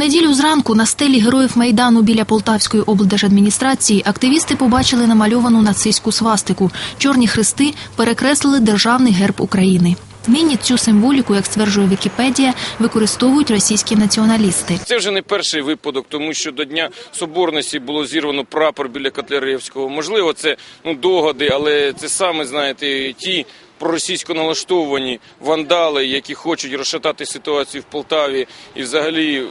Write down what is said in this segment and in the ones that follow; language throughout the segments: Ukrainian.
неділю зранку на стелі героїв майдану біля Полтавської облдержадміністрації активісти побачили намальовану нацистську свастику. Чорні хрести перекреслили державний герб України. Нині цю символіку, як стверджує Вікіпедія, використовують російські націоналісти. Це вже не перший випадок, тому що до Дня Соборності було зірвано прапор біля Котляревського. Можливо, це ну догади, але це саме знаєте ті. Проросійсько налаштовані вандали, які хочуть розшатати ситуацію в Полтаві, і взагалі,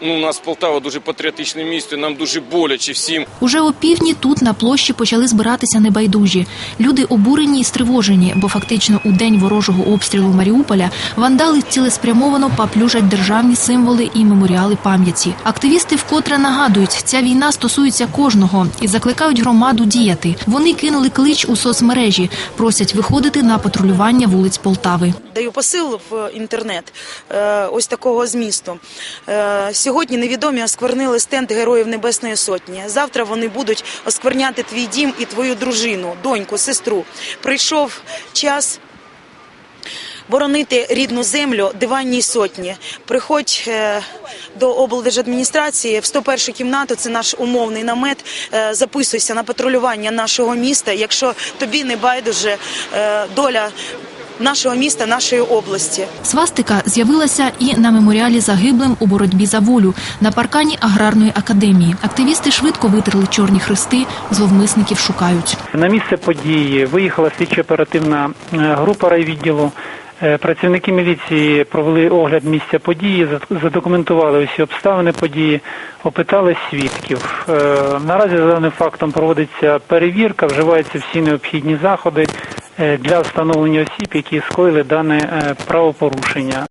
ну у нас Полтава дуже патріотичне місто. Нам дуже боляче всім. Уже о півдні тут на площі почали збиратися небайдужі. Люди обурені і стривожені, бо фактично у день ворожого обстрілу Маріуполя вандали цілеспрямовано поплюжать державні символи і меморіали пам'яті. Активісти вкотре нагадують, ця війна стосується кожного і закликають громаду діяти. Вони кинули клич у соцмережі, просять виходити на патрулювання вулиць Полтави. Даю посил в інтернет е, ось такого змісту. Сьогодні невідомі осквернили стенд Героїв Небесної Сотні. Завтра вони будуть оскверняти твій дім і твою дружину, доньку, сестру. Прийшов час. Боронити рідну землю диванній сотні. Приходь е, до облдержадміністрації в 101 кімнату. Це наш умовний намет. Е, записуйся на патрулювання нашого міста. Якщо тобі не байдуже е, доля нашого міста, нашої області. Свастика з'явилася і на меморіалі загиблим у боротьбі за волю на паркані аграрної академії. Активісти швидко витерли чорні хрести, зловмисників шукають. На місце події виїхала слідчо-оперативна е, група райвідділу. Е, Працівники міліції провели огляд місця події, задокументували усі обставини події, опитали свідків. Е, Наразі за даним фактом проводиться перевірка, вживаються всі необхідні заходи для встановлення осіб, які скоїли дане е, правопорушення.